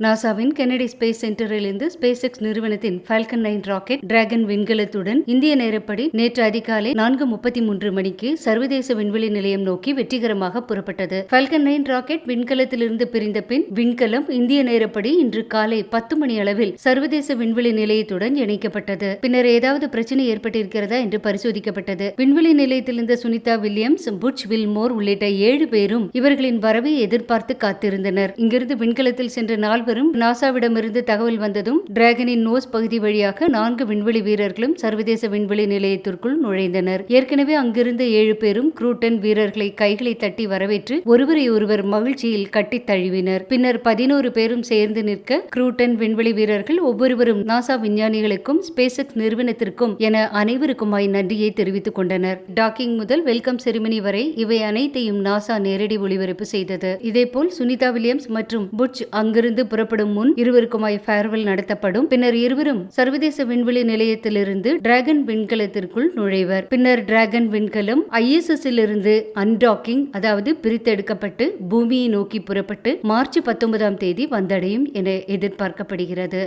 நாசாவின் Kennedy space சென்டரிலிருந்து space X நிறுவனத்தின் ஃபால்கன் நைன் ராக்கெட் டிராகன் விண்கலத்துடன் இந்திய நேரப்படி நேற்று அதிகாலை நான்கு முப்பத்தி மூன்று மணிக்கு சர்வதேச விண்வெளி நிலையம் நோக்கி வெற்றிகரமாக புறப்பட்டது. ஃபால்கன் நைன் ராக்கெட் விண்கலத்திலிருந்து பிரிந்த பின் விண்கலம் இந்திய நேரப்படி இன்று காலை பத்து மணி அளவில் சர்வதேச விண்வெளி நிலையத்துடன் இணைக்கப்பட்டது. பின்னர் ஏதாவது பிரச்சனை ஏற்பட்டிருக்கிறதா என்று பரிசோதிக்கப்பட்டது. விண்வெளி நிலையத்திலிருந்த சுனிதா வில்லியம்ஸ் புட்ச் வில்மோர் உள்ளிட்ட ஏழு பேரும் இவர்களின் வரவை எதிர்பார்த்து காத்திருந்தனர். இங்கிருந்து விண்கலத்தில் சென்ற நாள் நால்வரும் நாசாவிடமிருந்து தகவல் வந்ததும் டிராகனின் நோஸ் பகுதி வழியாக நான்கு விண்வெளி வீரர்களும் சர்வதேச விண்வெளி நிலையத்திற்குள் நுழைந்தனர். ஏற்கனவே அங்கிருந்த ஏழு பேரும் குரூட்டன் வீரர்களை கைகளை தட்டி வரவேற்று ஒருவரை ஒருவர் மகிழ்ச்சியில் கட்டித் தழுவினர். பின்னர் பதினோரு பேரும் சேர்ந்து நிற்க குரூட்டன் விண்வெளி வீரர்கள் ஒவ்வொருவரும் நாசா விஞ்ஞானிகளுக்கும் ஸ்பேஸ் நிறுவனத்திற்கும் என அனைவருக்குமாய் நன்றியை தெரிவித்துக் கொண்டனர். டாக்கிங் முதல் வெல்கம் செரிமனி வரை இவை அனைத்தையும் நாசா நேரடி ஒளிபரப்பு செய்தது. இதேபோல் சுனிதா வில்லியம்ஸ் மற்றும் புட்ச் அங்கிருந்து புறப்படும் முன் இருவருக்குமாய் ஃபேர்வெல் நடத்தப்படும். பின்னர் இருவரும் சர்வதேச விண்வெளி நிலையத்திலிருந்து டிராகன் விண்கலத்திற்குள் நுழைவர். பின்னர் டிராகன் விண்கலம் ஐஎஸ்எஸ் இருந்து அன்டாக்கிங் அதாவது பிரித்தெடுக்கப்பட்டு பூமியை நோக்கி புறப்பட்டு மார்ச் பத்தொன்பதாம் தேதி வந்தடையும் என எதிர்பார்க்கப்படுகிறது.